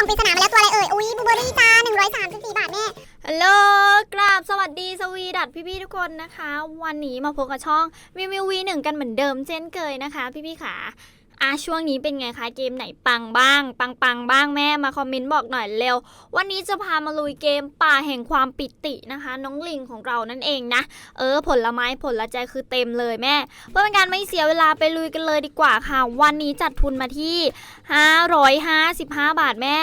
ล่องปริศนามาแล้วตัวอะไรเอ่ย อุ้ยบูเบอรี่จ้า134 บาทแม่ฮัลโหลกราบสวัสดีสวีดัตพี่ๆทุกคนนะคะ วันนี้มาพบกับช่องวิววิววีหนึ่งกันเหมือนเดิมเช่นเคยนะคะ พี่ๆขา อะช่วงนี้เป็นไงคะเกมไหนปังบ้าง ปังปังบ้างแม่มาคอมเมนต์บอกหน่อยเร็ว วันนี้จะพามาลุยเกมป่าแห่งความปิตินะคะ น้องลิงของเรานั่นเองนะ เออ ผลไม้ผลลใจคือเต็มเลยแม่ เพื่อเป็นการไม่เสียเวลาไปลุยกันเลยดีกว่าค่ะ วันนี้จัดทุนมาที่ 555 บาทแม่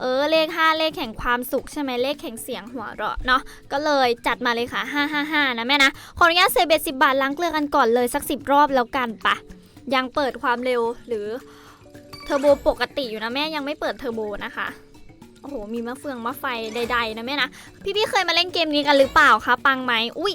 เออเลข 5 เลขแห่งความสุขใช่ไหมเลขแห่งเสียงหัวเราะเนาะก็เลยจัดมาเลยค่ะ 555 นะแม่นะขออนุญาตเซเบสิบาทล้างเกลือกันก่อนเลยสัก 10 รอบแล้วกันปะ ยังเปิดความเร็วหรือเทอร์โบปกติอยู่นะแม่ยังไม่เปิดเทอร์โบนะคะโอ้โหมีมะเฟืองมะไฟใดๆนะแม่นะพี่ๆเคยมาเล่นเกมนี้กันหรือเปล่าคะปังไหมอุ้ย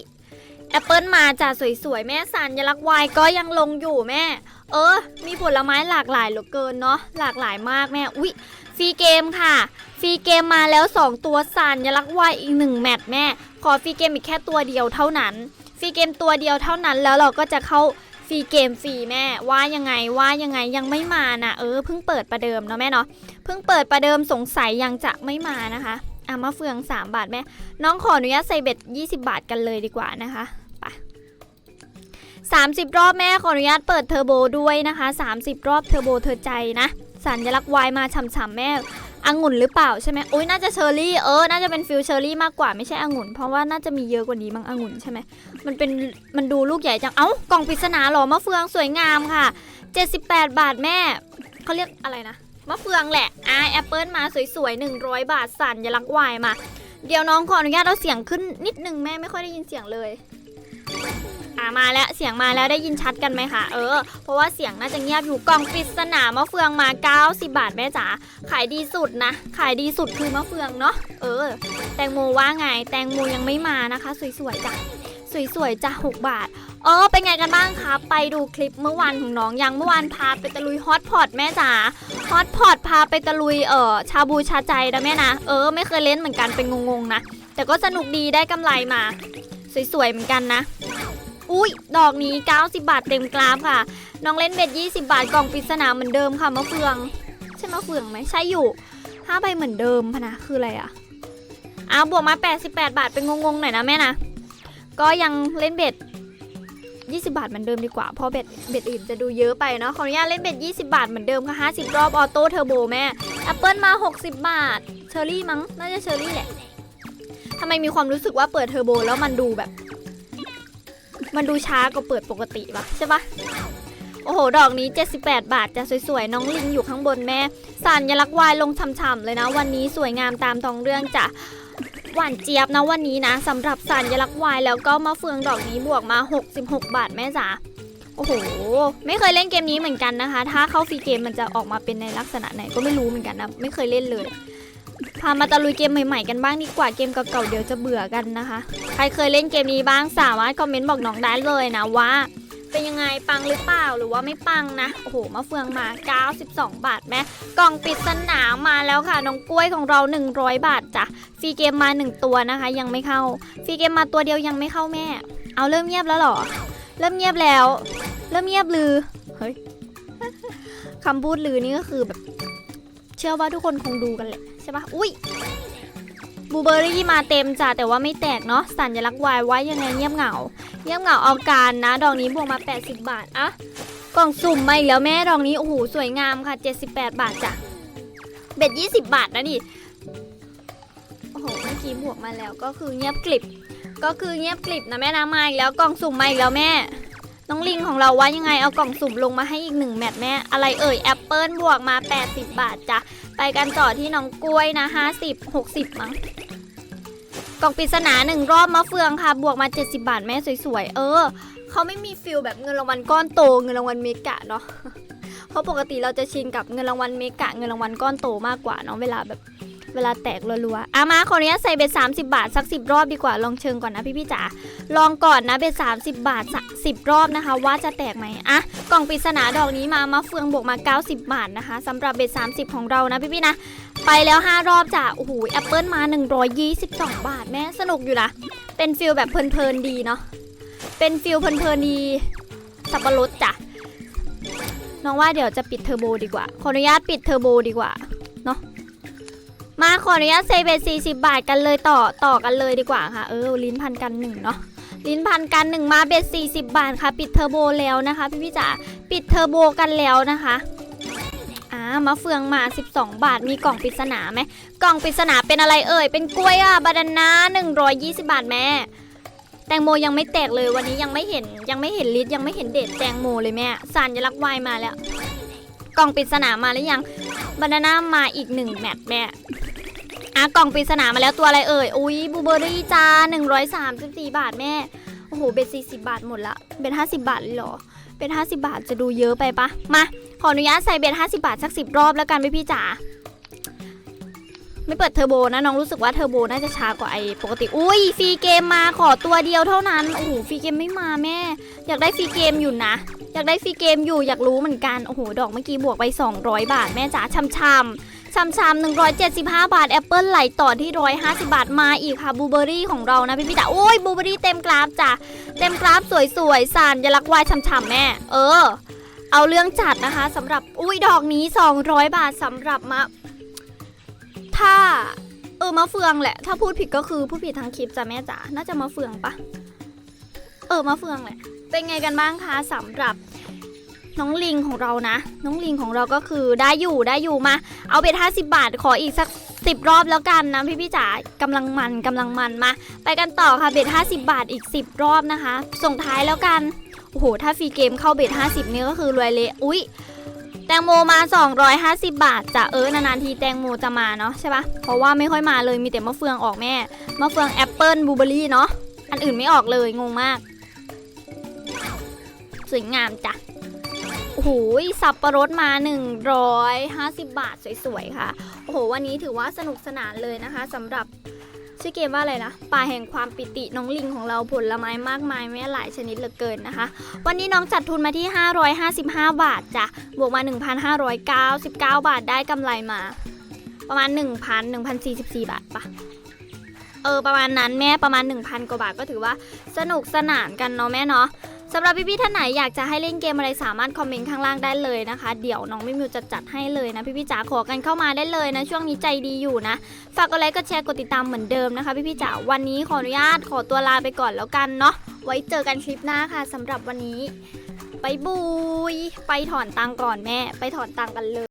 แอปเปิลมาจ้ะสวยๆ แม่สัญลักษณ์วายก็ยังลงอยู่แม่ เออ มีผลไม้หลากหลายเหลือเกินเนาะหลากหลายมากแม่อุ้ยฟรีเกมค่ะฟรีเกมมาแล้ว 2 ตัวสัญลักษณ์วายอีก1แมตช์แม่ ขอฟรีเกมอีกแค่ตัวเดียวเท่านั้นฟรีเกมตัวเดียวเท่านั้นแล้วเราก็จะเข้า ฟรีเกมฟรีแม่ว่ายังไงว่ายังไงยังไม่มานะเออเพิ่งเปิดประเดิมเนาะแม่เนาะเพิ่งเปิดประเดิมสงสัยยังจะไม่มานะคะอะมาเฟือง 3 บาทแม่ น้องขออนุญาตใส่เบ็ด20 บาทกันเลยดีกว่านะคะไป30รอบแม่ขออนุญาตเปิดเทอร์โบด้วยนะคะ 30 รอบเทอร์โบเธอใจนะสัญลักษณ์วายมาฉ่ำๆแม่ องุ่นหรือเปล่าใช่ไหมโอ้ยน่าจะเชอร์รี่เออน่าจะเป็นฟิลเชอร์รี่มากกว่าไม่ใช่องุ่น เพราะว่าน่าจะมีเยอะกว่านี้บางองุ่นใช่ไหมมันเป็นมันดูลูกใหญ่จังเอ้ากล่องปริศนาหรอมะเฟืองสวยงามค่ะ 78 บาทแม่เขาเรียกอะไรนะมะเฟืองแหละอ่าแอปเปิลมาสวยๆ100 บาทสัญลักษณ์วายมา เดี๋ยวน้องขออนุญาตเอาเสียงขึ้นนิดนึงแม่ไม่ค่อยได้ยินเสียงเลย อ่ามาแล้วเสียงมาแล้วได้ยินชัดกันไหมคะเออเพราะว่าเสียงน่าจะเงียบอยู่กล่องปริศนามะเฟืองมา 90 บาทแม่จ๋าขายดีสุดนะ ขายดีสุดคือมะเฟืองเนาะเออ แตงโมว่าไง แตงโมยังไม่มานะคะ สวยๆจ้ะสวยๆจ้ะ6บาทเออเป็นไงกันบ้างคะไปดูคลิปเมื่อวานของน้องยังเมื่อวานพาไปตะลุยฮอตพอตแม่จ๋าฮอตพอตพาไปตะลุยเออชาบูชาใจนะแม่นะเออไม่เคยเล่นเหมือนกันเป็นงงๆนะแต่ก็สนุกดีได้กำไรมา สวยๆเหมือนกันนะ อุ้ยดอกนี้ 90 บาทเต็มกราฟค่ะ น้องเล่นเบ็ด20 บาทกล่องปริศนาเหมือนเดิมค่ะมะเฟือง ใช่มะเฟืองไหมใช่อยู่ห้าใบเหมือนเดิมพะนะคืออะไรอะอ้าวบวกมา 88 บาทเป็นงงๆหน่อยนะแม่นะ ก็ยังเล่นเบ็ด20 บาทเหมือนเดิมดีกว่า เพราะเบ็ดเบ็ดอื่นจะดูเยอะไปเนาะขออนุญาตเล่นเบ็ด20 บาทเหมือนเดิมค่ะ50 รอบออโต้เทอร์โบแม่แอปเปิลมา 60 บาทเชอร์รี่มั้งน่าจะเชอร์รี่แหละทำไมมีความรู้สึกว่าเปิดเทอร์โบแล้วมันดูแบบ มันดูช้ากว่าเปิดปกติปะใช่ปะโอ้โห ดอกนี้ 78 บาทจะสวยๆ น้องลิงอยู่ข้างบนแม่สัญลักษณ์วายลงฉ่ำๆเลยนะ วันนี้สวยงามตามท้องเรื่องจ้ะหวานเจี๊ยบนะวันนี้นะสำหรับสัญลักษณ์วายแล้วก็มาเฟืองดอกนี้บวกมา 66 บาทแม่จ๋าโอ้โห ไม่เคยเล่นเกมนี้เหมือนกันนะคะ ถ้าเข้าฟรีเกมมันจะออกมาเป็นในลักษณะไหนก็ไม่รู้เหมือนกันนะ ไม่เคยเล่นเลย พามาตะลุยเกมใหม่ๆกันบ้างดีกว่าเกมเก่าๆเดี๋ยวจะเบื่อกันนะคะ ใครเคยเล่นเกมนี้บ้างสามารถคอมเมนต์บอกน้องได้เลยนะว่าเป็นยังไงปังหรือเปล่าหรือว่าไม่ปังนะโอ้โหมะเฟืองมา 92 บาทแม่กล่องปริศนามาแล้วค่ะน้องกล้วยของเรา 100 บาทจ้ะฟรีเกมมา 1 ตัวนะคะ ยังไม่เข้าฟรีเกมมาตัวเดียวยังไม่เข้าแม่ เอาเริ่มเงียบแล้วหรอ เริ่มเงียบแล้ว เริ่มเงียบลือเฮ้ยคำพูดลือนี่ก็คือแบบ เชื่อว่าทุกคนคงดูกันแหละ ช่ปะอุ้ยบูเบอรี่มาเต็มจ้ะแต่ว่าไม่แตกเนาะสัญลักษณ์วายไว้ยังไงเงียบเหงาเงียบเหงาเอาการนะ ดอกนี้บวกมา 80 บาทอะกล่องสุ่มมาอีกแล้วแม่ดอกนี้โอ้โหสวยงามค่ะ 78 บาทจ้ะเบ็ด20 บาทนะนี่โอ้โหเมื่อกี้บวกมาแล้วก็คือเงียบกลิบ ก็คือเงียบกลิบนะแม่นะมาอีกแล้วกล่องสุ่มมาอีกแล้วแม่น้องลิงของเราว่ายังไงเอากล่องสุ่มลงมาให้อีกหนึ่งแมตช์แม่อะไรเอ่ยแอปเปิลบวกมา 80 บาทจ้ะ ไปกันต่อที่น้องกล้วยนะ50 60 มั้งกล่องปริศนาหนึ่งรอบมะเฟืองค่ะ บวกมา 70 บาทแม่สวยๆ เออ เขาไม่มีฟิลแบบเงินรางวัลก้อนโต เงินรางวัลเมกะเนาะเพราะปกติเราจะชินกับเงินรางวัลเมกะเงินรางวัลก้อนโตมากกว่าเนาะเวลาแบบ เวลาแตกรัวๆอะมาขออนุญาตใส่เบ็ด30 บาทสัก 10 รอบดีกว่าลองเชิงก่อนนะพี่ๆจ๋าลองก่อนนะเบ็ด30 บาทสัก10 รอบนะคะ ว่าจะแตกไหมอะกล่องปริศนาดอกนี้มามาเฟืองบวกมา 90 บาทนะคะสำหรับเบ็ด30 ของเรานะพี่ๆนะไปแล้ว 5 รอบจ้ะโอ้โหแอปเปิลมา 122 บาทแม่สนุกอยู่นะเป็นฟิลแบบเพลินๆดีเนาะเป็นฟิลเพลินๆดีสับปะรดจ้ะน้องว่าเดี๋ยวจะปิดเทอร์โบดีกว่า ขออนุญาตปิดเทอร์โบดีกว่า มาขออนุญาตเซเบต40บาทกันเลยต่อต่อกันเลยดีกว่าค่ะ เออ ลิ้นพันกันหนึ่งเนาะลิ้นพันกันหนึ่งมาเบ็ด40บาทค่ะ ปิดเทอร์โบแล้วนะคะ พี่พี่จ๋าปิดเทอร์โบกันแล้วนะคะอ่ามาเฟืองมา 12 บาทมีกล่องปริศนาไหมกล่องปริศนาเป็นอะไรเอ่ย เป็นกล้วยอะบาดาน่า120 บาทแม่แตงโมยังไม่แตกเลยวันนี้ยังไม่เห็นยังไม่เห็นลิตยังไม่เห็นเด็ดแตงโมเลยแม่สัญลักวายมาแล้ว กล่องปริศนามาหรือยังบานาน่ามาอีกหนึ่งแมตช์แม่ อะกล่องปริศนามาแล้วตัวอะไรเอ่ย อุ้ยบูเบอรี่จ้า134 บาทแม่ โอ้โห เบ็ด40 บาทหมดละ เบ็ด50 บาทเลยเหรอ เบ็ด50 บาทจะดูเยอะไปปะ มา ขออนุญาตใส่เบ็ด50 บาทสัก 10 รอบแล้วกันพี่พี่จ๋า ไม่เปิดเทอร์โบนะน้องรู้สึกว่าเทอร์โบน่าจะช้ากว่าไอ้ปกติ อุ้ยฟรีเกมมาขอตัวเดียวเท่านั้น โอ้โหฟรีเกมไม่มาแม่ อยากได้ฟรีเกมอยู่นะ อยากได้ฟรีเกมอยู่อยากรู้เหมือนกัน โอ้โห ดอกเมื่อกี้บวกไป 200 บาทแม่จ๋าชำชำชำชำ175 บาทแอปเปิลไหลต่อที่ 150 บาทมาอีกค่ะบลูเบอรี่ของเรานะพี่พี่จ๋าโอ้ยบลูเบอรี่เต็มกราฟจ้ะเต็มกราฟสวยๆสานยลักวายชำชำแม่ เออ เอาเรื่องจัดนะคะสำหรับอุ้ยดอกนี้ 200 บาทสำหรับมะถ้าเออมะเฟืองแหละ ถ้าพูดผิดก็คือพูดผิดทางคลิปจ้ะแม่จ๋าน่าจะมะเฟืองปะเออมะเฟืองแหละ เป็นไงกันบ้างคะสำหรับ น้องลิงของเรานะ น้องลิงของเราก็คือได้อยู่ได้อยู่มา เอาเบ็ด50 บาทขออีกสักสิบรอบแล้วกันนะพี่พี่จ๋ากำลังมันกำลังมันมา ไปกันต่อค่ะเบ็ด50 บาทอีก 10 รอบนะคะ ส่งท้ายแล้วกันโอ้โหถ้าฟรีเกมเข้าเบ็ด50เนี่ก็คือรวยเละอุ๊ยแตงโมมา 250 บาทจะเออนานๆทีแตงโมจะมาเนาะใช่ปะเพราะว่าไม่ค่อยมาเลยมีแต่มะเฟืองออกแม่มะเฟืองแอปเปิลบลูเบอรี่เนาะอันอื่นไม่ออกเลยงงมาก สวยงามจ้ะ โอ้โหสับประรดมา 150 บาทสวยๆค่ะ โอ้โห วันนี้ถือว่าสนุกสนานเลยนะคะสำหรับชื่อเกมว่าอะไรนะ ป่าแห่งความปิติน้องลิงของเราผลไม้มากมายแม่หลายชนิดเหลือเกินนะคะ วันนี้น้องจัดทุนมาที่ 555 บาทจ้ะ บวกมา 1,599 บาทได้กำไรมา ประมาณ 1,000 1,044 บาทปะเออประมาณนั้นแม่ประมาณ 1,000 กว่าบาทก็ถือว่าสนุกสนานกันเนาะแม่เนาะ สำหรับพี่ๆท่านไหนอยากจะให้เล่นเกมอะไรสามารถคอมเมนต์ข้างล่างได้เลยนะคะ เดี๋ยวน้องมิมิวจะจัดให้เลยนะพี่ๆจ๋าขอกันเข้ามาได้เลยนะ ช่วงนี้ใจดีอยู่นะ ฝากกดไลค์กดแชร์กดติดตามเหมือนเดิมนะคะ พี่ๆจ๋าวันนี้ขออนุญาตขอตัวลาไปก่อนแล้วกันเนาะไว้เจอกันคลิปหน้าค่ะสำหรับวันนี้ ไปบุยไปถอนตังก่อนแม่ ไปถอนตังกันเลย